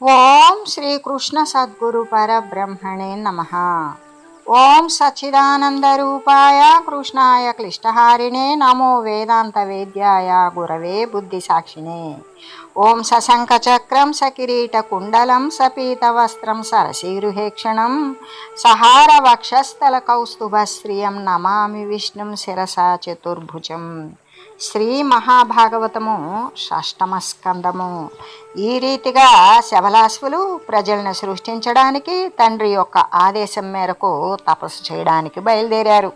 ఓం శ్రీకృష్ణ సద్గురు పరబ్రహ్మణే నమ. ఓం సచ్చిదానందరూపాయ కృష్ణాయ క్లిష్టహారిణే నమో వేదాంత వేద్యాయ గురవే బుద్ధి సాక్షిణే ఓం సశంఖ చక్రం సకిరీట కుండలం సపీత వస్త్రం సరసీరుహేక్షణం సహార వక్షస్థల కౌస్తుభశ్రియం నమామి విష్ణుం శిరసా చతుర్భుజం. శ్రీ మహాభాగవతము షష్టమ స్కందము. ఈ రీతిగా శబలాశ్వులు ప్రజలను సృష్టించడానికి తండ్రి యొక్క ఆదేశం మేరకు తపస్సు చేయడానికి బయలుదేరారు.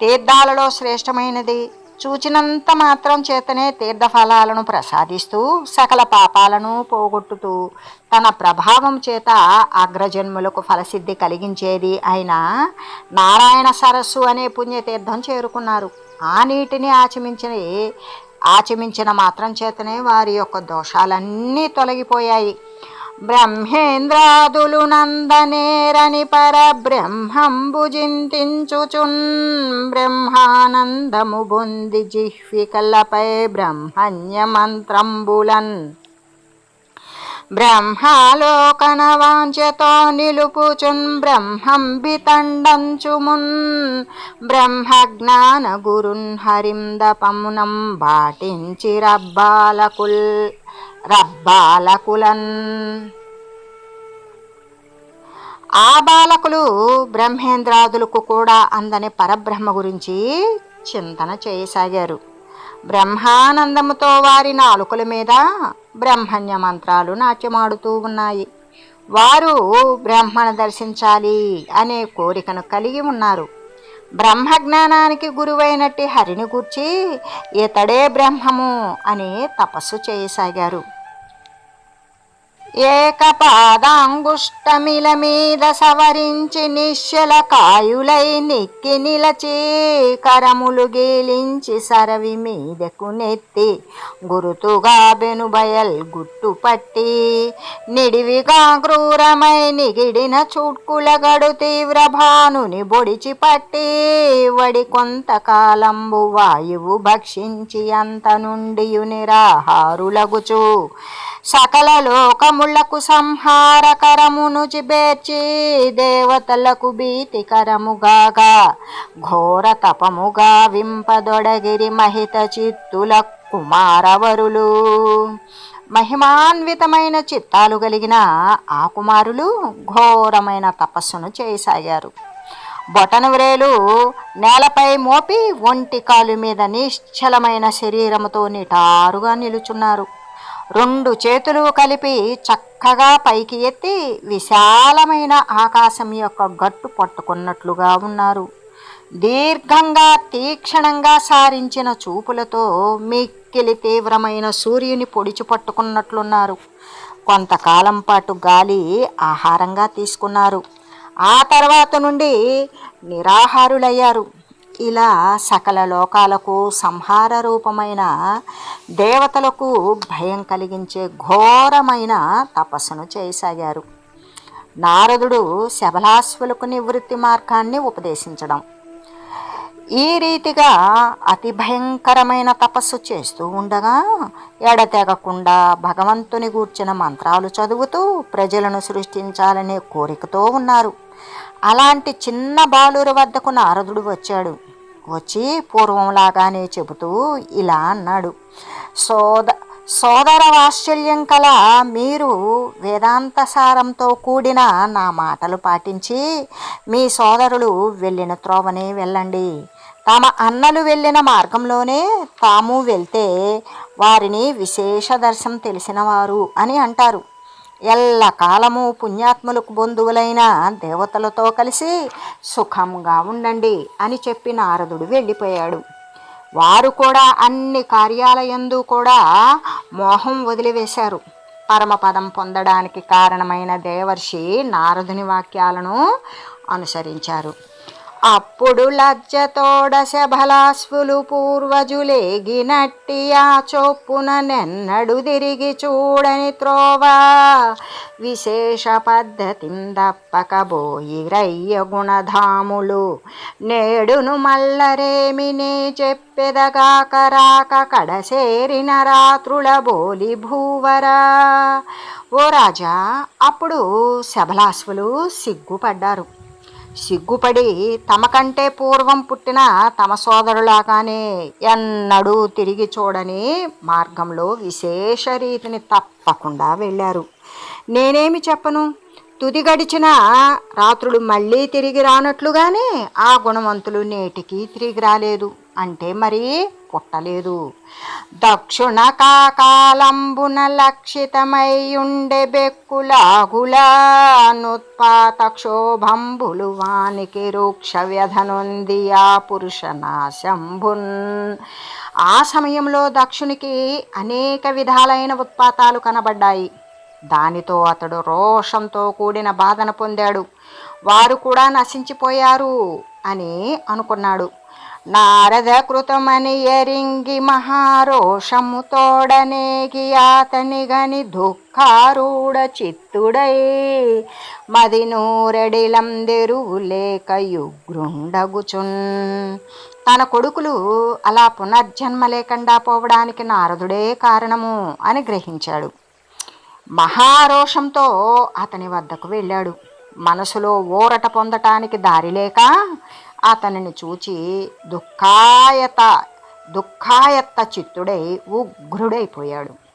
తీర్థాలలో శ్రేష్టమైనది చూచినంత మాత్రం చేతనే తీర్థఫలాలను ప్రసాదిస్తూ సకల పాపాలను పోగొట్టుతూ తన ప్రభావం చేత అగ్రజన్ములకు ఫలసిద్ధి కలిగించేది అయిన నారాయణ సరస్సు అనే పుణ్యతీర్థం చేరుకున్నారు. ఆ నీటిని ఆచమించిన ఆచమించిన మాత్రం చేతనే వారి యొక్క దోషాలన్నీ తొలగిపోయాయి. బ్రహ్మేంద్రాదులు నందనేరని పరబ్రహ్మంబు జింతించుచున్ బ్రహ్మానందము బొంది జిహ్వికలపై బ్రహ్మణ్య మంత్రంబులన్ బ్రహ్మలోకన వాంఛతో నిలుపుచున్ బ్రహ్మంబితండంచుమున్ బ్రహ్మజ్ఞాన గురున్ హరిం దపమునం బాటించి రబ్బాలకుల్ రబ్బాలకులన్. ఆ బాలకులు బ్రహ్మేంద్రాదులకు కూడా అందని పరబ్రహ్మ గురించి చింతన చేయసాగారు. బ్రహ్మానందముతో వారి నాలుకల మీద బ్రహ్మణ్య మంత్రాలు నాట్యమాడుతూ ఉన్నాయి. వారు బ్రహ్మను దర్శించాలి అనే కోరికను కలిగి ఉన్నారు. బ్రహ్మజ్ఞానానికి గురువైనట్టి హరిని గూర్చి ఇతడే బ్రహ్మము అని తపస్సు చేయసాగారు. ఏకపాదాంగుష్టమిల మీద సవరించి నిశ్చల కాయులై నిక్కి నిలచి కరములు గీలించి సరవి మీదకు నెత్తి గురుతుగా బెనుబయల్ గుట్టుపట్టి నిడివిగా క్రూరమై నిగిడిన చుట్కుల గడు తీవ్ర భానుని బొడిచి పట్టి వడి కొంతకాలంబు వాయువు భక్షించి అంత నుండి నిరాహారులగుచు సకల లోకములకు సంహారకరమును చిబేర్చి దేవతలకు భీతికరముగాగా ఘోర తపముగా వింపదొడగిరి మహిత చిత్తుల కుమారవరులు. మహిమాన్వితమైన చిత్తాలు కలిగిన ఆ కుమారులు ఘోరమైన తపస్సును చేయసాగారు బొటనవ్రేలు నేలపై మోపి ఒంటి కాలు మీద నిశ్చలమైన శరీరముతో నిటారుగా నిలుచున్నారు. రెండు చేతులు కలిపి చక్కగా పైకి ఎత్తి విశాలమైన ఆకాశం యొక్క గట్టు పట్టుకున్నట్లుగా ఉన్నారు. దీర్ఘంగా తీక్షణంగా సారించిన చూపులతో మిక్కిలి తీవ్రమైన సూర్యుని పొడిచి పట్టుకున్నట్లున్నారు. కొంతకాలం పాటు గాలి ఆహారంగా తీసుకున్నారు. ఆ తర్వాత నుండి నిరాహారులయ్యారు. ఇలా సకల లోకాలకు సంహార రూపమైన దేవతలకు భయం కలిగించే ఘోరమైన తపస్సును చేయసాగారు. నారదుడు శబలాశ్వలకు నివృత్తి మార్గాన్ని ఉపదేశించడం. ఈ రీతిగా అతి భయంకరమైన తపస్సు చేస్తూ ఉండగా ఎడతెగకుండా భగవంతుని గూర్చిన మంత్రాలు చదువుతూ ప్రజలను సృష్టించాలనే కోరికతో ఉన్నారు. అలాంటి చిన్న బాలుర వద్దకు నారదుడు వచ్చాడు. వచ్చి పూర్వంలాగానే చెబుతూ ఇలా అన్నాడు. సోద సోదర వాత్సల్యం కల మీరు వేదాంత సారంతో కూడిన నా మాటలు పాటించి మీ సోదరులు వెళ్ళిన త్రోవనే వెళ్ళండి. తమ అన్నలు వెళ్ళిన మార్గంలోనే తాము వెళ్తే వారిని విశేష దర్శనం తెలిసినవారు అని అంటారు. ఎల్లకాలము పుణ్యాత్ములకు బంధువులైన దేవతలతో కలిసి సుఖంగా ఉండండి అని చెప్పి నారదుడు వెళ్ళిపోయాడు. వారు కూడా అన్ని కార్యాలయందు కూడా మోహం వదిలివేశారు. పరమపదం పొందడానికి కారణమైన దేవర్షి నారదుని వాక్యాలను అనుసరించారు. అప్పుడు లజ్జతోడ శబలాస్వులు పూర్వజులేగినట్టి ఆ చొప్పున నెన్నడు తిరిగి చూడని త్రోవా. విశేష పద్ధతిం దప్పకబోయి రయ్య గుణధాములు నేడును మల్లరేమినే చెప్పెదగాక రాక కడసేరిన రాత్రుల బోలి భూవరా. ఓ రాజా అప్పుడు శబలాస్వులు సిగ్గుపడ్డారు. సిగ్గుపడి తమకంటే పూర్వం పుట్టిన తమ సోదరులాగానే ఎన్నడూ తిరిగి చూడని మార్గంలో విశేష రీతిని తప్పకుండా వెళ్ళారు. నేనేమి చెప్పను? తుది గడిచిన రాత్రులు మళ్ళీ తిరిగి రానట్లుగానే ఆ గుణవంతులు నేటికి తిరిగి రాలేదు. అంటే మరి పుట్టలేదు. దక్షుణ కాకాలంబున లక్షితమై బెక్కులాగులానుత్పాత క్షోభంబులు వానికి రూక్ష వ్యధనుంది ఆ పురుష నాశంభున్ ఆ సమయంలో దక్షునికి అనేక విధాలైన ఉత్పాతాలు కనబడ్డాయి. దానితో అతడు రోషంతో కూడిన బాధన పొందాడు. వారు కూడా నశించిపోయారు అని అనుకున్నాడు. నారద కృతమని ఎరింగి మహారోషము తోడనేగి అతని గని దుఃఖారూఢ చిత్తుడై మది నూరెడిలందెరువులేక యుగ్రుండగుచున్. తన కొడుకులు అలా పునర్జన్మ లేకుండా పోవడానికి నారదుడే కారణము అని గ్రహించాడు. మహారోషంతో అతని వద్దకు వెళ్ళాడు. మనసులో ఊరట పొందటానికి దారి లేక అతనిని చూచి దుఃఖాయత దుఃఖాయత్త చిత్తుడై ఉగ్రుడైపోయాడు.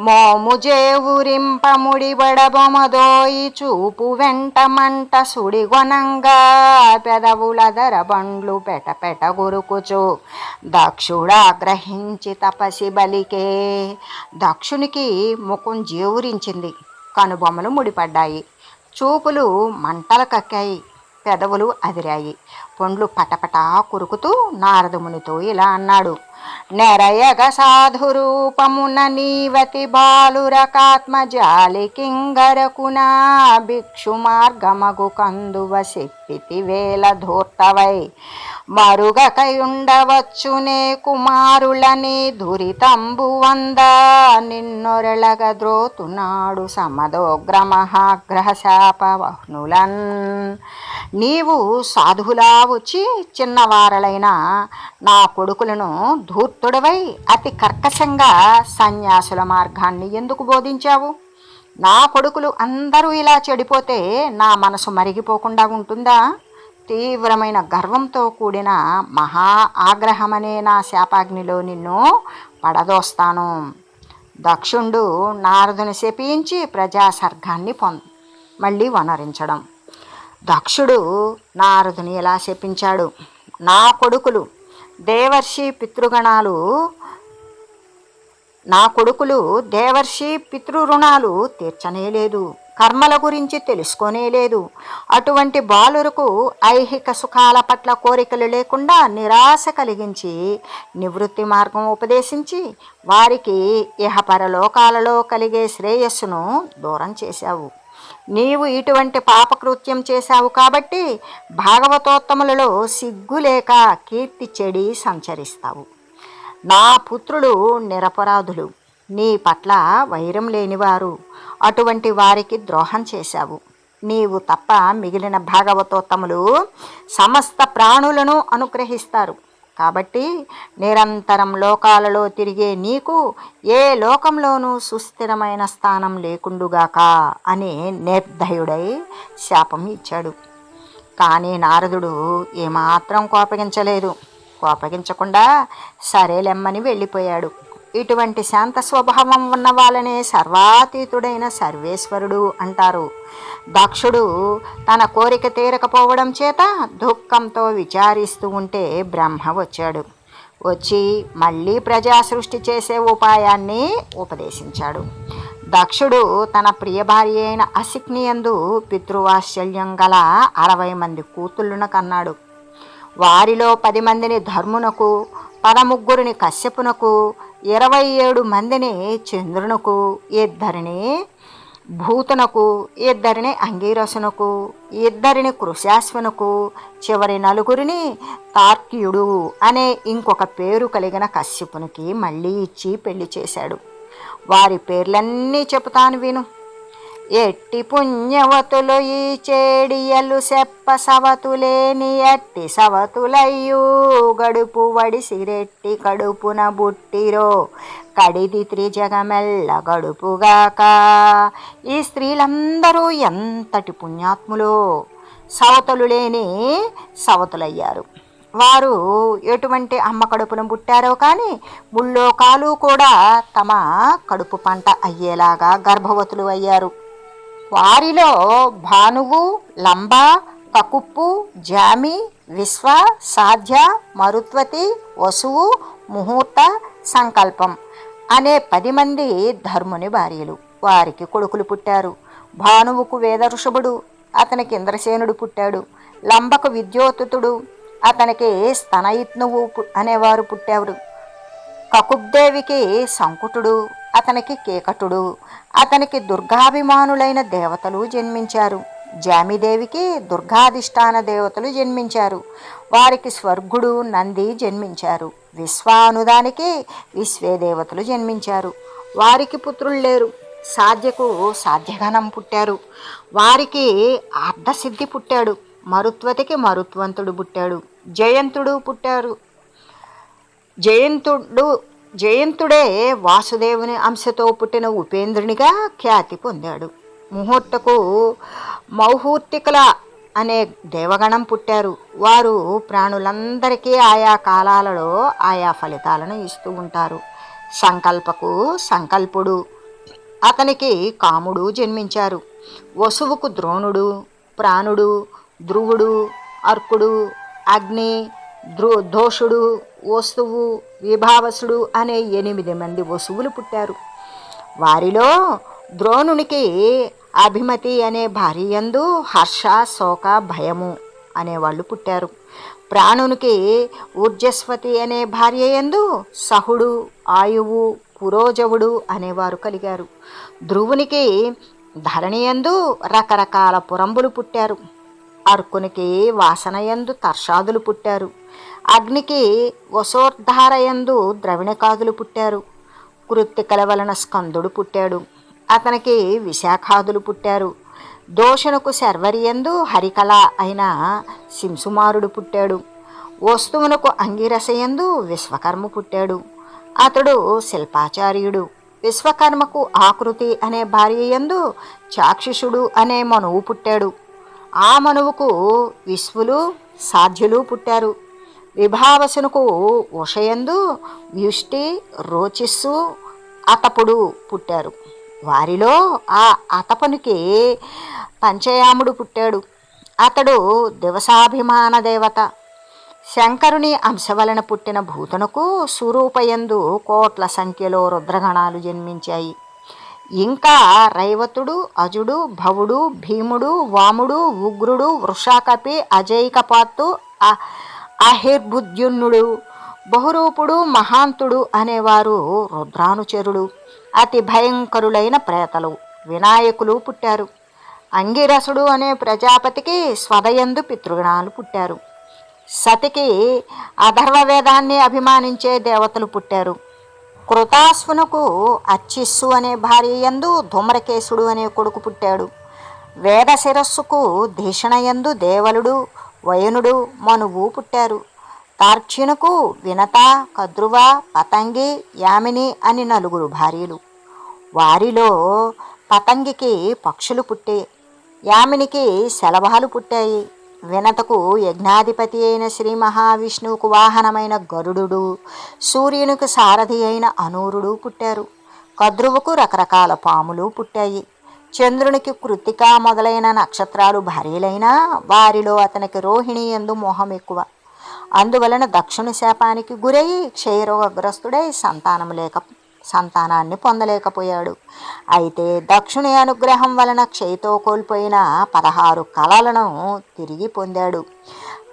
మోముజే మోముజేవురింపముడిబడబొమదోయి చూపు వెంట మంట సుడిగొనంగా పెదవులదర బండ్లు పెట పెట గురుకుచు. దక్షుడా గ్రహించి తపసి బలికే. దక్షునికి ముఖం జేవురించింది. కనుబొమ్మలు ముడిపడ్డాయి. చూపులు మంటలు కక్కాయి. పెదవులు అదిరాయి. పండ్లు పటపటా కురుకుతూ నారదమునితో ఇలా అన్నాడు నెరయగ సాధురూపమున నీవతి బాలురకాత్మజాలి కింగరకునా భిక్షు మార్గమగు కందువ శక్తి వేల ధూర్తవై. మరుగకయుండవచ్చునే కుమారులని దురితంబు వంద. నిన్నొరళగ ద్రోతునాడు సమదోగ్రమహాగ్రహ శాపవహ్నులన్. నీవు సాధువులా వచ్చి చిన్నవారలైన నా కొడుకులను ధూర్తుడవై అతి కర్కశంగా సన్యాసుల మార్గాన్ని ఎందుకు బోధించావు? నా కొడుకులు అందరూ ఇలా చెడిపోతే నా మనసు మరిగిపోకుండా ఉంటుందా? తీవ్రమైన గర్వంతో కూడిన మహా ఆగ్రహమనే నా శాపాగ్నిలో నిన్ను పడదోస్తాను. దక్షుండు నారదుని శపించి ప్రజాసర్గాన్ని పొంద మళ్ళీ వనరించడం. దక్షుడు నారదుని ఎలా శపించాడు? నా కొడుకులు దేవర్షి పితృగణాలు నా కొడుకులు దేవర్షి పితృరుణాలు తీర్చనేలేదు కర్మల గురించి తెలుసుకోనే లేదు అటువంటి బాలురకు ఐహిక సుఖాల పట్ల కోరికలు లేకుండా నిరాశ కలిగించి నివృత్తి మార్గం ఉపదేశించి వారికి ఇహపరలోకాలలో కలిగే శ్రేయస్సును దూరం చేశావు. నీవు ఇటువంటి పాపకృత్యం చేశావు కాబట్టి భాగవతోత్తములలో సిగ్గు లేక కీర్తి చెడి సంచరిస్తావు. నా పుత్రులు నిరపరాధులు. నీ పట్ల వైరం లేనివారు. అటువంటి వారికి ద్రోహం చేశావు. నీవు తప్ప మిగిలిన భాగవతోత్తములు సమస్త ప్రాణులను అనుగ్రహిస్తారు. కాబట్టి నిరంతరం లోకాలలో తిరిగే నీకు ఏ లోకంలోనూ సుస్థిరమైన స్థానం లేకుండుగాక అని నిర్ధయుడై శాపం ఇచ్చాడు. కానీ నారదుడు ఏమాత్రం కోపగించలేదు. కోపగించకుండా సరేలెమ్మని వెళ్ళిపోయాడు. ఇటువంటి శాంత స్వభావం ఉన్న వాళ్ళనే సర్వాతీతుడైన సర్వేశ్వరుడు అంటారు. దక్షుడు తన కోరిక తీరకపోవడం చేత దుఃఖంతో విచారిస్తూ ఉంటే బ్రహ్మ వచ్చాడు. వచ్చి మళ్ళీ ప్రజా సృష్టి చేసే ఉపాయాన్ని ఉపదేశించాడు. దక్షుడు తన ప్రియ భార్య అయిన అసిక్నియందు పితృవాత్సల్యం గల అరవై మంది కూతుళ్ళను కన్నాడు. వారిలో పది మందిని ధర్మునకు పదముగ్గురిని కశ్యపునకు ఇరవై ఏడు మందిని చంద్రునకు ఇద్దరిని భూతునకు ఇద్దరిని అంగీరసునకు ఇద్దరిని కృశాశ్వనుకు చివరి నలుగురిని తార్కియుడు అనే ఇంకొక పేరు కలిగిన కశ్యపునికి మళ్ళీ ఇచ్చి పెళ్ళి చేశాడు. వారి పేర్లన్నీ చెబుతాను విను. ఎట్టి పుణ్యవతులు ఈ చేడియలు సెప్ప సవతులేని ఎట్టి సవతులయ్యూ. గడుపు వడిసిరెట్టి కడుపున బుట్టిరో. కడిది త్రిజగమెల్ల గడుపుగాక. ఈ స్త్రీలందరూ ఎంతటి పుణ్యాత్ములో. సవతులు లేని సవతులయ్యారు. వారు ఎటువంటి అమ్మ కడుపును పుట్టారో కానీ ముల్లోకాలు కూడా తమ కడుపు పంట అయ్యేలాగా గర్భవతులు అయ్యారు. వారిలో భానువు లంబ కకుప్పు జామి విశ్వ సాధ్య మరుత్వతి వసువు ముహూర్త సంకల్పం అనే పది మంది ధర్ముని భార్యలు. వారికి కొడుకులు పుట్టారు. భానువుకు వేదఋషభుడు అతనికి ఇంద్రసేనుడు పుట్టాడు. లంబకు విద్యోతుతుడు అతనికి స్తనయిత్నువు అనేవారు పుట్టారు. కకుబ్దేవికి సంకుటుడు అతనికి కేకటుడు అతనికి దుర్గాభిమానులైన దేవతలు జన్మించారు. జామిదేవికి దుర్గాధిష్టాన దేవతలు జన్మించారు. వారికి స్వర్గుడు నంది జన్మించారు. విశ్వానుదానికి విశ్వే దేవతలు జన్మించారు. వారికి పుత్రులు లేరు. సాధ్యకు సాధ్యగణం పుట్టారు. వారికి అర్ధసిద్ధి పుట్టాడు. మరుత్వతికి మరుత్వంతుడు పుట్టాడు. జయంతుడు పుట్టారు. జయంతుడు జయంతుడే వాసుదేవుని అంశతో పుట్టిన ఉపేంద్రునిగా ఖ్యాతి పొందాడు. ముహూర్తకు మౌహూర్తికల అనే దేవగణం పుట్టారు. వారు ప్రాణులందరికీ ఆయా కాలాలలో ఆయా ఫలితాలను ఇస్తూ ఉంటారు. సంకల్పకు సంకల్పుడు. అతనికి కాముడు జన్మించారు. వసువుకు ద్రోణుడు ప్రాణుడు ధ్రువుడు అర్కుడు అగ్ని ద్రో దోషుడు వస్తువు విభావసుడు అనే ఎనిమిది మంది వసువులు పుట్టారు. వారిలో ద్రోణునికి అభిమతి అనే భార్యందు హర్ష శోక భయము అనేవాళ్ళు పుట్టారు. ప్రాణునికి ఊర్జస్వతి అనే భార్య యందు సహుడు ఆయువు పురోజవుడు అనేవారు కలిగారు. ధ్రువునికి ధరణియందు రకరకాల పురంబులు పుట్టారు. అర్కునికి వాసనయందు తర్షాదులు పుట్టారు. అగ్నికి వసోర్ధారయందు ద్రవిణకాదులు పుట్టారు. కృత్తికల వలన స్కందుడు పుట్టాడు. అతనికి విశాఖాదులు పుట్టారు. దోషణకు శర్వరియందు హరికళ అయిన శింసుమారుడు పుట్టాడు. వస్తువునకు అంగిరసయందు విశ్వకర్మ పుట్టాడు. అతడు శిల్పాచార్యుడు. విశ్వకర్మకు ఆకృతి అనే భార్య యందు చాక్షిషుడు అనే మనువు పుట్టాడు. ఆ మనువుకు విశ్వులు సాధ్యులు పుట్టారు. విభావసునకు ఉషయందు వ్యుష్టి రోచిస్సు అతపుడు పుట్టారు. వారిలో ఆ అతపునికి పంచయాముడు పుట్టాడు. అతడు దివసాభిమాన దేవత. శంకరుని అంశ వలన పుట్టిన భూతనకు స్వరూపయందు కోట్ల సంఖ్యలో రుద్రగణాలు జన్మించాయి. ఇంకా రైవతుడు అజుడు భవుడు భీముడు వాముడు ఉగ్రుడు వృషాకపి అజైకపాత్తు అహిర్బుద్యున్నుడు బహురూపుడు మహాంతుడు అనేవారు రుద్రానుచరుడు. అతి భయంకరులైన ప్రేతలు వినాయకులు పుట్టారు. అంగిరసుడు అనే ప్రజాపతికి స్వదయందు పితృగణాలు పుట్టారు. సతికి అధర్వ వేదాన్ని అభిమానించే దేవతలు పుట్టారు. కృతాశ్వనుకు అచ్చిస్సు అనే భార్య యందు ధూమ్రకేశుడు అనే కొడుకు పుట్టాడు. వేద శిరస్సుకు ధీషణయందు దేవలుడు వయనుడు మనువు పుట్టారు. తార్క్ష్యునకు వినత కద్రువ పతంగి యామిని అని నలుగురు భార్యలు. వారిలో పతంగికి పక్షులు పుట్టే యామినికి శలభాలు పుట్టాయి. వినతకు యజ్ఞాధిపతి అయిన శ్రీ మహావిష్ణువుకు వాహనమైన గరుడు సూర్యునికి సారథి అయిన అనూరుడు పుట్టారు. కద్రువుకు రకరకాల పాములు పుట్టాయి. చంద్రునికి కృతిక మొదలైన నక్షత్రాలు భార్యలైనా వారిలో అతనికి రోహిణి ఎందు మోహం ఎక్కువ. అందువలన దక్షిణ శాపానికి గురై క్షయరోగగ్రస్తుడై సంతానం లేక సంతానాన్ని పొందలేకపోయాడు. అయితే దక్షుని అనుగ్రహం వలన క్షయతో కోల్పోయిన పదహారు కళలను తిరిగి పొందాడు.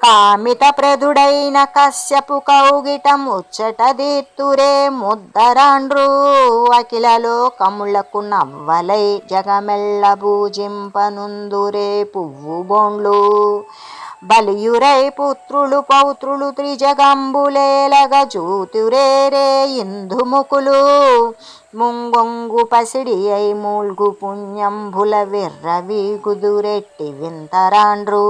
కామిత ప్రదుడైన కశ్యపు కౌగిటం ముచ్చట దీత్తురే ముద్దరాండ్రు. అఖిలలో కములకు నవ్వలై జగమెల్ల భూజింపనుందురే పువ్వు బోండ్లు. బలియురై పుత్రులు పౌత్రులు త్రిజగంబులేలగ జూతురేరే ఇందుముకులు. ముంగొంగు పసిడి అయి మూల్గు పుణ్యంబుల విర్రవి కుదురెట్టి వింతరాండ్రు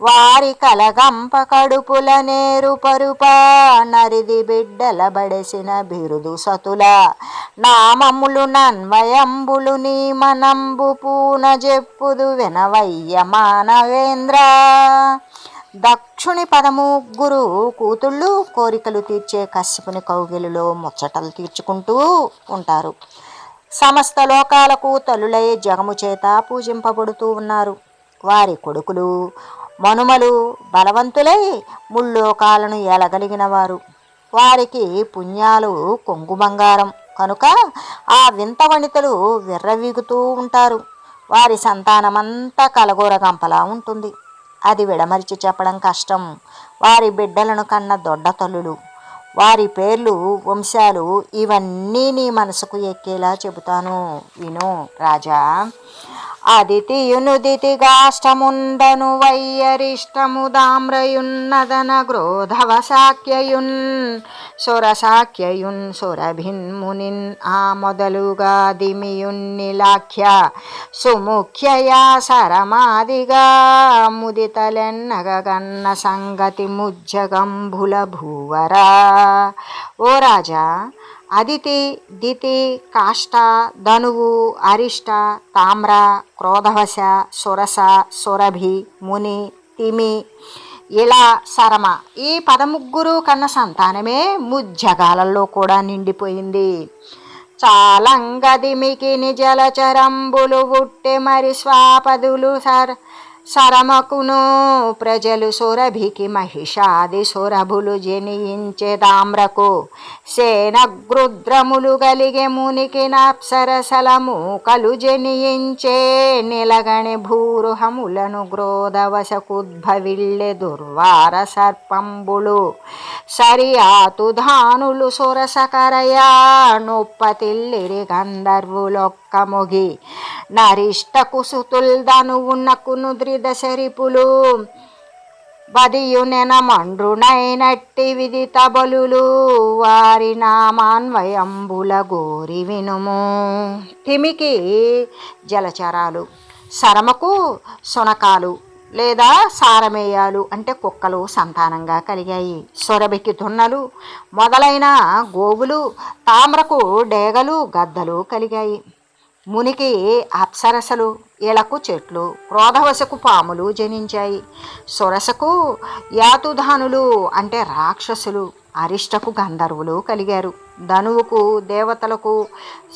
వారి కలగంప కడుపుల నేరు పరుప నరిది బిడ్డల బడసిన బిరుదు సతుల నామములు నన్వయంబులు నీ మనంబు పూన చెప్పుదు వినవయ్య మానవేంద్ర దక్షుని పదముగ్గురు కూతుళ్ళు కోరికలు తీర్చే కశ్యపుని కౌగిలిలో ముచ్చటలు తీర్చుకుంటూ ఉంటారు. సమస్త లోకాలకు తల్లులై జగము చేత పూజింపబడుతూ ఉన్నారు. వారి కొడుకులు మనుమలు బలవంతులై ముల్లోకాలను ఏలగలిగిన వారు. వారికి పుణ్యాలు కొంగు బంగారం కనుక ఆ వింత వనితలు విర్రవీగుతూ ఉంటారు. వారి సంతానమంతా కలగూరగంపలా ఉంటుంది. అది విడమరిచి చెప్పడం కష్టం. వారి బిడ్డలను కన్న దొడ్డ తల్లులు వారి పేర్లు వంశాలు ఇవన్నీ నీ మనసుకు ఎక్కేలా చెబుతాను. విను రాజా. అదితియునుదితిగాష్టముండను వయ్యరిష్టము దామ్రయున్నదన గ్రోధవ సురసాఖ్యయున్ సురభిన్మునిన్ సొరభిన్మునిన్ ఆ మొదలుగా దిమియున్నిలాఖ్య సుముఖ్యయా సరమాదిగా ముదితలెన్నగన్న సంగతి ముజ్జగంభుల భూవరా. ఓ రాజా అదితి దితి కాష్ట ధనువు అరిష్ట తామ్ర క్రోధవశ సురస సురభి ముని తిమి ఇలా సరమ ఈ పదముగ్గురు కన్న సంతానమే ముజ్జగాలలో కూడా నిండిపోయింది. చాలంగదిమికి నిజలచరంబులు ఉట్టె మరి స్వాపదులు సర్ సరమకును ప్రజలు సురభికి మహిషాది సురభులు జనియించే దామ్రకు సేనగృద్రములు గలిగే మునికి నాప్సరసలము కలు జనియించే నిలగణి భూరుహములను గ్రోధవశకుద్భవిళ్ళె దుర్వార సర్పంబులు సరియాతు ధానులు సురసకరయా నొప్పతిల్లిరి గంధర్వులొక్క మొగి నరిష్ట కుసుతుల్ నుద్రిద శరిపులు బదియునెన మండ్రునైనట్టి విదిత బలులు వారి నామాన్వయంబుల గోరి వినుము. తిమికి జలచరాలు సరమకు సునకాలు లేదా సారమేయాలు అంటే కుక్కలు సంతానంగా కలిగాయి. సొరబికి దున్నలు మొదలైన గోవులు తామ్రకు డేగలు గద్దలు కలిగాయి. మునికి అప్సరసలు ఇలకు చెట్లు క్రోధవశకు పాములు జనించాయి. సురసకు యాతుధానులు అంటే రాక్షసులు అరిష్టకు గంధర్వులు కలిగారు. ధనువుకు దేవతలకు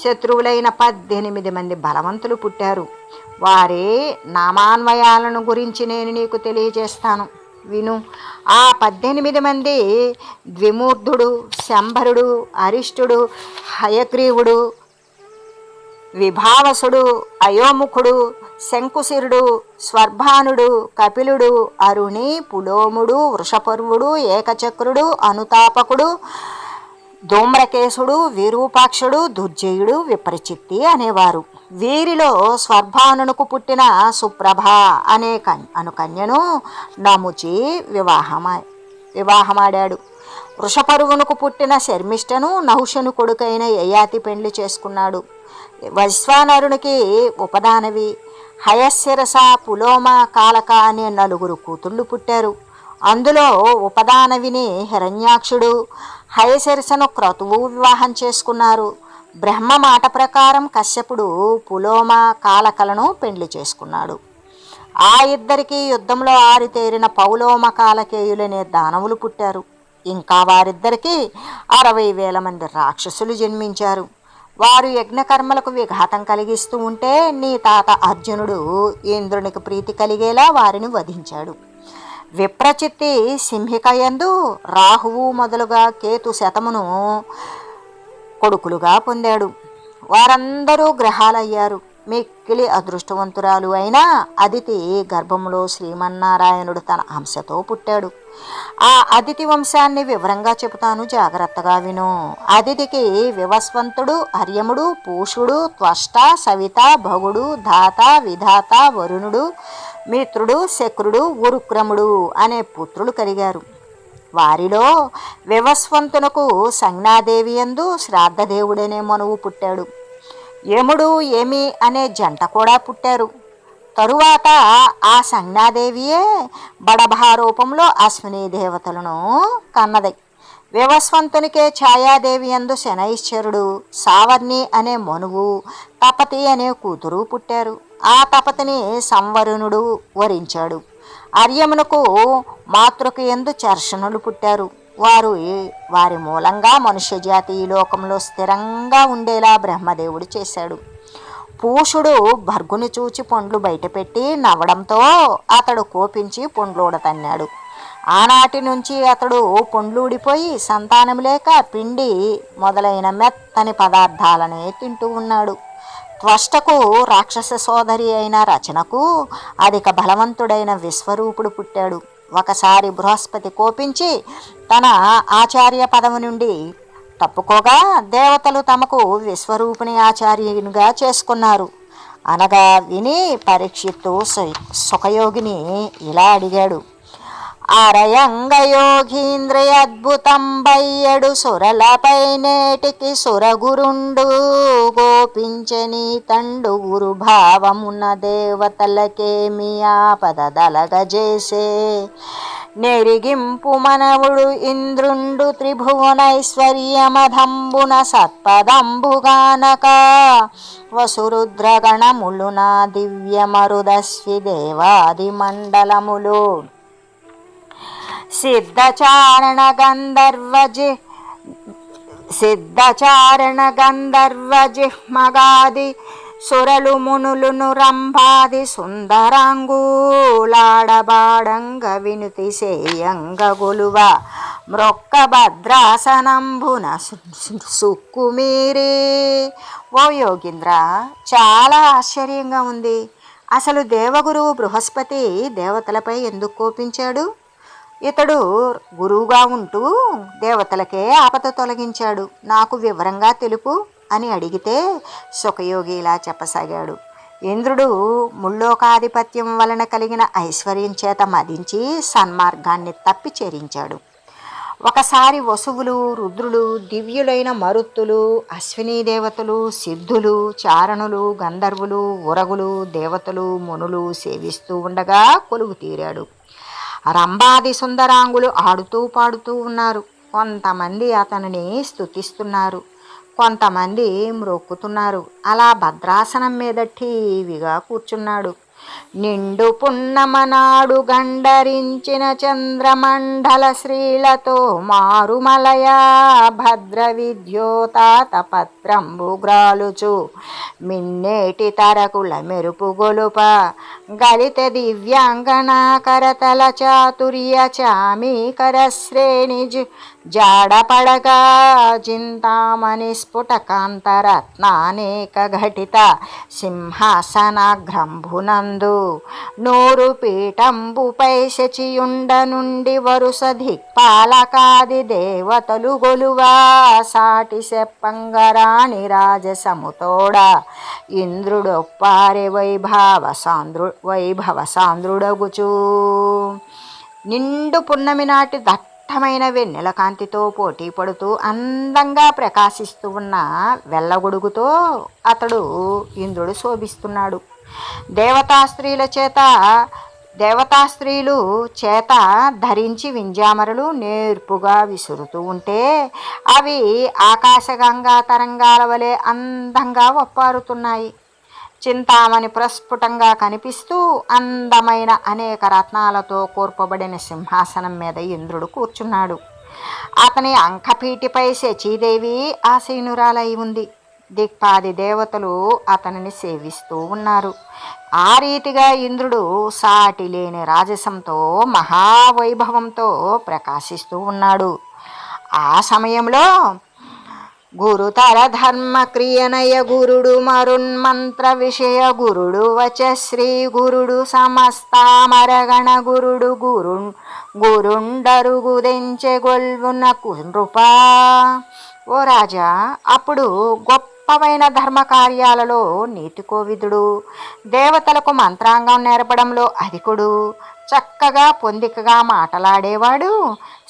శత్రువులైన పద్దెనిమిది మంది బలవంతులు పుట్టారు. వారి నామాన్వయాలను గురించి నేను నీకు తెలియజేస్తాను. విను ఆ పద్దెనిమిది మంది ద్విమూర్ధుడు శంభరుడు అరిష్టుడు హయగ్రీవుడు విభావసుడు అయోముఖుడు శంకుశిరుడు స్వర్భానుడు కపిలుడు అరుణి పులోముడు వృషపర్వుడు ఏకచక్రుడు అనుతాపకుడు ధూమ్రకేశుడు విరూపాక్షుడు దుర్జయుడు విపరిచిత్తి అనేవారు. వీరిలో స్వర్భానునకు పుట్టిన సుప్రభ అనే కన్ అనుకన్యను నముచి వివాహమా వివాహమాడాడు. వృషపరువునకు పుట్టిన శర్మిష్టను నహుషను కొడుకైన యయాతి పెండ్లి చేసుకున్నాడు. వైశ్వానరునికి ఉపదానవి. హయశిరస పులోమ కాలక అనే నలుగురు కూతుళ్ళు పుట్టారు. అందులో ఉపదానవిని హిరణ్యాక్షుడు హయశిరసను క్రతువు వివాహం చేసుకున్నారు. బ్రహ్మ మాట ప్రకారం కశ్యపుడు పులోమ కాలకలను పెండ్లి చేసుకున్నాడు. ఆ ఇద్దరికి యుద్ధంలో ఆరితేరిన పౌలోమ కాలకేయులనే దానవులు పుట్టారు. ఇంకా వారిద్దరికీ అరవై వేల మంది రాక్షసులు జన్మించారు. వారు యజ్ఞకర్మలకు విఘాతం కలిగిస్తూ ఉంటే నీ తాత అర్జునుడు ఇంద్రునికి ప్రీతి కలిగేలా వారిని వధించాడు. విప్రచిత్తి సింహికయందు రాహువు మొదలుగా కేతు శతమును కొడుకులుగా పొందాడు. వారందరూ గ్రహాలయ్యారు. మిక్కిలి అదృష్టవంతురాలు అయిన అదితి గర్భంలో శ్రీమన్నారాయణుడు తన అంశతో పుట్టాడు. ఆ అదితి వంశాన్ని వివరంగా చెబుతాను జాగ్రత్తగా విను. అదితికి వివస్వంతుడు అర్యముడు పూషుడు త్వష్ట సవిత భగుడు ధాత విధాత వరుణుడు మిత్రుడు శక్రుడు ఉరుక్రముడు అనే పుత్రులు కలిగారు. వారిలో వివస్వంతునకు సంజ్ఞాదేవి ఎందు శ్రాద్ధదేవుడనే మనువు పుట్టాడు. యముడు ఏమి అనే జంట కూడా పుట్టారు. తరువాత ఆ సంజ్ఞాదేవియే బడభారూపంలో అశ్విని దేవతలను కన్నది. వివస్వంతునికే ఛాయాదేవి ఎందు శనైశ్వరుడు సావర్ణి అనే మనువు తపతి అనే కూతురు పుట్టారు. ఆ తపతిని సంవరుణుడు వరించాడు. అర్యమునకు మాతృకు ఎందు చర్షణులు పుట్టారు. వారు వారి మూలంగా మనుష్య జాతి ఈ లోకంలో స్థిరంగా ఉండేలా బ్రహ్మదేవుడు చేశాడు. పూషుడు భర్గుని చూచి పండ్లు బయటపెట్టి నవ్వడంతో అతడు కోపించి పండ్లోడ తన్నాడు. ఆనాటి నుంచి అతడు పండ్లూడిపోయి సంతానం లేక పిండి మొదలైన మెత్తని పదార్థాలనే తింటూ ఉన్నాడు. త్వష్టకు రాక్షస సోదరి అయిన రచనకు అధిక బలవంతుడైన విశ్వరూపుడు పుట్టాడు. ఒకసారి బృహస్పతి కోపించి తన ఆచార్య పదవి నుండి తప్పుకోగా దేవతలు తమకు విశ్వరూపిణి ఆచార్యునిగా చేసుకున్నారు. అనగా విని పరీక్షిత్తు సుఖయోగిని ఇలా అడిగాడు. అరయంగయోగీంద్రయద్భుతంబయ్యడు సురలపై నేటికి సురగురుండు. గోపించని తండు గురు భావమున దేవతలకేమి ఆపద దలగజేసే. నెరిగింపు మనవుడు ఇంద్రుండు త్రిభువనైశ్వర్యమధంబున సత్పదంబుగానక. వసురుద్రగణములు నా దివ్యమరుదస్వి దేవాది మండలములు సిద్ధచారణ గంధర్వజి సిద్ధచారణ గంధర్వ జిహ్మగాది సురలు మునులును రంభాది సుందరాంగూలాడబాడంగ వినుతి సేయంగ గొలువ మ్రొక్క భద్రాసనంబున సుక్కుమీరి. ఓ యోగింద్ర చాలా ఆశ్చర్యంగా ఉంది. అసలు దేవగురువు బృహస్పతి దేవతలపై ఎందుకు కోపించాడు? ఇతడు గురువుగా ఉంటూ దేవతలకే ఆపద తొలగించాడు. నాకు వివరంగా తెలుపు అని అడిగితే సుఖయోగి ఇలా చెప్పసాగాడు. ఇంద్రుడు ముల్లోకాధిపత్యం వలన కలిగిన ఐశ్వర్యం చేత మదించి సన్మార్గాన్ని తప్పి చేరించాడు. ఒకసారి వసువులు రుద్రులు దివ్యులైన మరుత్తులు అశ్వినీ దేవతలు సిద్ధులు చారణులు గంధర్వులు ఉరగులు దేవతలు మునులు సేవిస్తూ ఉండగా కొలువు తీరాడు. రంభాది సుందరాంగులు ఆడుతూ పాడుతూ ఉన్నారు. కొంతమంది అతనిని స్తుతిస్తున్నారు. కొంతమంది మ్రొక్కుతున్నారు. అలా భద్రాసనం మీద ఠీవిగా కూర్చున్నాడు. నిండు పున్నమనాడు గండరించిన చంద్రమండల శ్రీలతో మారుమలయా భద్ర విద్యోతాత పత్రంబు గ్రాలుచు. మిన్నేటి తరకుల మెరుపు గొలుప గలిత దివ్యాంగన కరతల చాతుర్య చామీకర శ్రేణి జు- జాడపడగా చింతామణి స్ఫుటకాంతరత్నానేక ఘటిత సింహాసనాగ్రంభునందు నూరు పీఠంబుపై శచియుండ నుండి వరుస దిక్పాలకాది దేవతలు గొలువా సాటి సెప్పంగరాణి రాజసముతోడ. ఇంద్రుడొప్పారి వైభవ సాంద్రు వైభవ సాంద్రుడగుచూ. నిండు పున్నమి నాటి దట్టమైన వెన్నెల కాంతితో పోటీ పడుతూ అందంగా ప్రకాశిస్తూ ఉన్న వెళ్ళగొడుగుతో అతడు ఇంద్రుడు శోభిస్తున్నాడు. దేవతా స్త్రీల చేత దేవతా స్త్రీలు చేత ధరించి వింజామరలు నేర్పుగా విసురుతూ ఉంటే అవి ఆకాశగంగా తరంగాల వలె అందంగా ఒప్పారుతున్నాయి చింతామణి ప్రస్ఫుటంగా కనిపిస్తూ అందమైన అనేక రత్నాలతో కూర్పబడిన సింహాసనం మీద ఇంద్రుడు కూర్చున్నాడు. అతని అంకపీటిపై శచీదేవి ఆసీనురాలై ఉంది. దిక్పాది దేవతలు అతనిని సేవిస్తూ ఉన్నారు. ఆ రీతిగా ఇంద్రుడు సాటి లేని రాజసంతో మహావైభవంతో ప్రకాశిస్తూ ఉన్నాడు. ఆ సమయంలో గురుతర ధర్మ క్రియనయ గురుడు మరున్మంత్ర విషయ గురుడు వచ శ్రీ గురుడు సమస్తామరగణ గురుడు గురు గురుండరుగుదెంచె గొల్వున నృపా ఓ రాజా అప్పుడు గొప్ప గొప్పవైన ధర్మ కార్యాలలో నీతి కోవిదుడు దేవతలకు మంత్రాంగం నేర్పడంలో అధికుడు. చక్కగా పొందికగా మాటలాడేవాడు.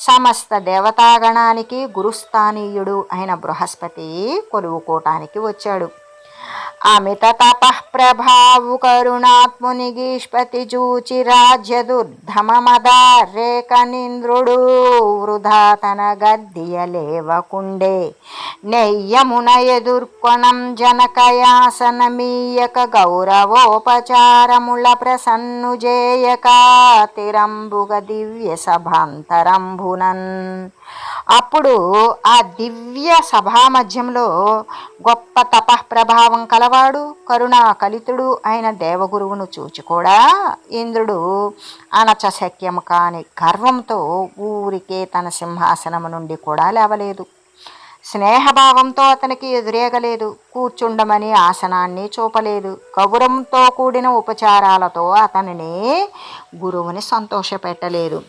సమస్త దేవతాగణానికి గురుస్థానీయుడు అయిన బృహస్పతి కొలువుకోటానికి వచ్చాడు. అమిత తపఃప్రభావు కరుణాత్ముని గీష్పతి జూచి రాజ్య దుర్ధమమదారేకనింద్రుడు వృధా తన గద్దియలేవకుండే నెయ్యమున ఎదుర్కొనం జనకయాసనమీయక గౌరవోపచారముల ప్రసన్ను తిరంబుగ దివ్య సభాంతరంభునన్ అప్పుడు ఆ దివ్య సభామధ్యంలో గొప్ప తపఃప్రభావం కలవాడు కరుణా కలితుడు అయిన దేవగురువును చూచి కూడా ఇంద్రుడు అనచశక్యము కాని గర్వంతో ఊరికే తన సింహాసనము నుండి కూడా లేవలేదు. స్నేహభావంతో అతనికి ఎదురేగలేదు కూర్చుండమని ఆసనాన్ని చూపలేదు. గౌరవంతో కూడిన ఉపచారాలతో అతనిని గురువుని సంతోషపెట్టలేదు.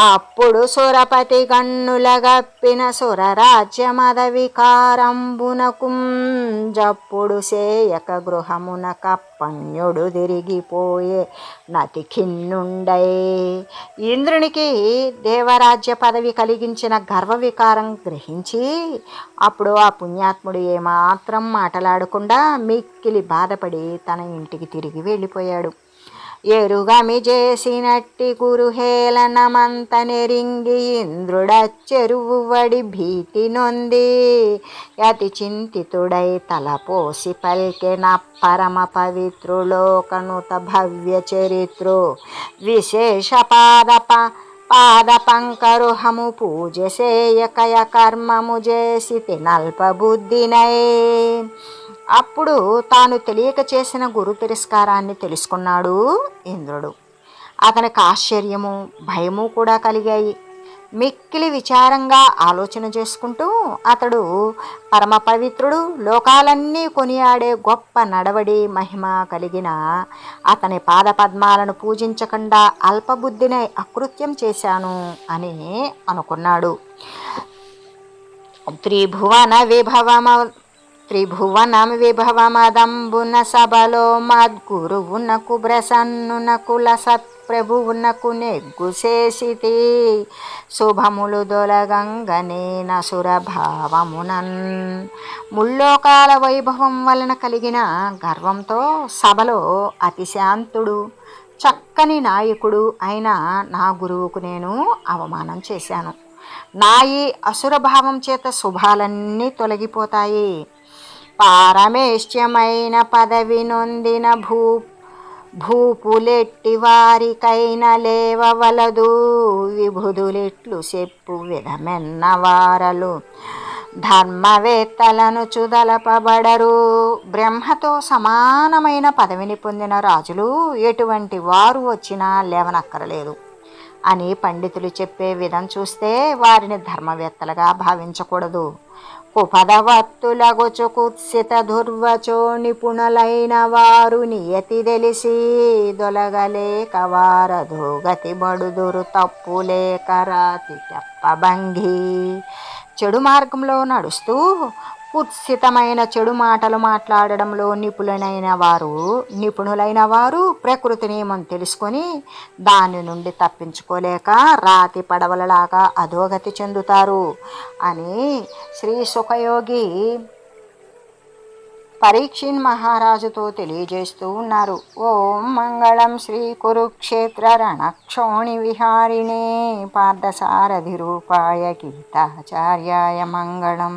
అప్పుడు సురపతి గన్నుల గప్పిన సురరాజ్యమద వికారంబునకు జప్పుడు సేయక గృహమున కప్పణ్యుడు తిరిగిపోయే నతి ఖిన్నుండై ఇంద్రునికి దేవరాజ్య పదవి కలిగించిన గర్వ వికారం గ్రహించి అప్పుడు ఆ పుణ్యాత్ముడు ఏమాత్రం మాటలాడకుండా మిక్కిలి బాధపడి తన ఇంటికి తిరిగి వెళ్ళిపోయాడు. ఎరుగమి చేసినట్టి కురుహేళనమంత నెరింగి ఇంద్రుడచ్చెరువు వడి భీతి నొంది అతి చింతితుడై తలపోసి పల్కెన పరమ పవిత్రులోకనుత భవ్య చరిత్రు. విశేష పాదప పాద పంకరుహము పూజ సేయకయ కర్మము చేసి నల్ప బుద్ధినై. అప్పుడు తాను తెలియక చేసిన గురు తిరస్కారాన్ని తెలుసుకున్నాడు ఇంద్రుడు. అతనికి ఆశ్చర్యము భయము కూడా కలిగాయి. మిక్కిలి విచారంగా ఆలోచన చేసుకుంటూ అతడు పరమ పవిత్రుడు లోకాలన్నీ కొనియాడే గొప్ప నడవడి మహిమ కలిగిన అతని పాదపద్మాలను పూజించకుండా అల్పబుద్ధిని అకృత్యం చేశాను అని అనుకున్నాడు. త్రిభువన విభవమ త్రిభువనం విభవమదంబున సభలో మద్గురువునకు బ్రసన్నునకు సత్ప్రభువునకు నెగ్గుసేసితి శుభములు దొలగంగనే నసురభావమునన్ ముల్లోకాల వైభవం వలన కలిగిన గర్వంతో సభలో అతిశాంతుడు చక్కని నాయకుడు అయిన నా గురువుకు నేను అవమానం చేశాను. నా ఈ అసురభావం చేత శుభాలన్నీ తొలగిపోతాయి. పారమేష్యమైన పదవి నొందిన భూ భూపులెట్టి వారికైన లేవవలదు. విభుదులెట్లు చెప్పు విధమెన్న వారలు. ధర్మవేత్తలను చుదలపబడరు. బ్రహ్మతో సమానమైన పదవిని పొందిన రాజులు ఎటువంటి వారు వచ్చినా లేవనక్కరలేదు. అని పండితులు చెప్పే విధం చూస్తే వారిని ధర్మవేత్తలుగా భావించకూడదు. కుపదవత్తులగుచు కుత్సిత దుర్వచో నిపుణులైన వారు నియతి తెలిసి దొలగలేక వారధు గతి బడుదురు తప్పులేక రాతి తెప్పబంగి చెడు మార్గంలో నడుస్తూ కుత్సితమైన చెడు మాటలు మాట్లాడడంలో నిపుణులైన వారు నిపుణులైన వారు ప్రకృతి నియమం తెలుసుకొని దాని నుండి తప్పించుకోలేక రాతి పడవలలాగా అధోగతి చెందుతారు అని శ్రీ సుఖయోగి పరీక్షిన్ మహారాజుతో తెలియజేస్తూ ఉన్నారు. ఓం మంగళం శ్రీ కురుక్షేత్ర రణక్షోణి విహారిణే పార్థసారథి రూపాయ గీతాచార్యాయ మంగళం.